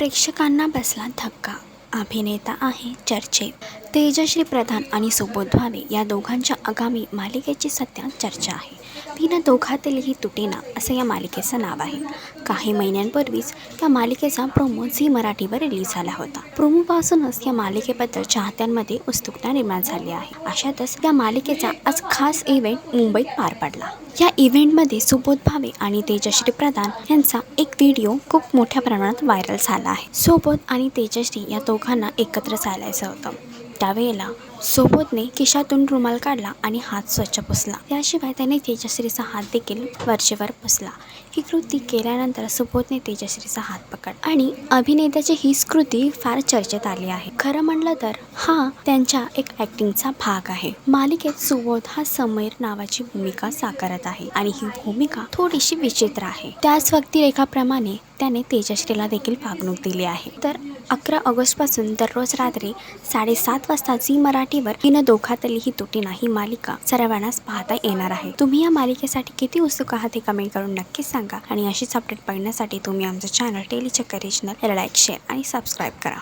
प्रेक्षकांना बसला धक्का. अभिनेता आहे चर्चेत तेजश्री प्रधान आणि सुबोध भावे या दोघांच्या आगामी मालिकेची सध्या चर्चा आहे. तिनं दोघातीलही तुटेना असं या मालिकेचं नाव आहे. काही महिन्यांपूर्वीच या मालिकेचा प्रोमो झी मराठीवर रिलीज झाला होता. प्रोमोपासूनच या मालिकेबद्दल चाहत्यांमध्ये उत्सुकता निर्माण झाली आहे. अशातच या मालिकेचा आज खास इव्हेंट मुंबईत पार पडला. या इव्हेंटमध्ये सुबोध भावे आणि तेजश्री प्रधान यांचा एक व्हिडिओ खूप मोठ्या प्रमाणात व्हायरल झाला आहे. सुबोध आणि तेजश्री या दोघांना एकत्र चालायचं होतं. त्यावेळेला सोबतने खिशातून रुमाल काढला आणि हात स्वच्छ पुसला. त्याशिवाय त्याने तेजश्रीचा हात देखील वरचेवर पुसला. ही कृती केल्यानंतर सुबोधने तेजश्रीचा हात पकड आणि अभिनेत्याची ही कृती फार चर्चेत आली आहे. खरं म्हणलं तर हा त्यांच्या एक ॲक्टिंगचा भाग आहे. मालिकेत सुबोध हा समीर नावाची भूमिका साकारत आहे आणि ही भूमिका थोडीशी विचित्र आहे. त्याच व्यक्तिरेखाप्रमाणे त्याने तेजश्रीला देखील वागणूक दिली आहे. तर अकरा ऑगस्टपासून दररोज रात्री साडेसात वाजता झी मराठीवर तिनं दोघातली ही तुटीना ही मालिका. सर्वांनाच पाहता येणार आहे. तुम्ही या मालिकेसाठी किती उत्सुक आहात हे कमेंट करून नक्कीच सांगा. आणि अशीच अपडेट पाहण्यासाठी तुम्ही आमचं channel Tele Chakkar regional like share आणि सबस्क्राईब करा.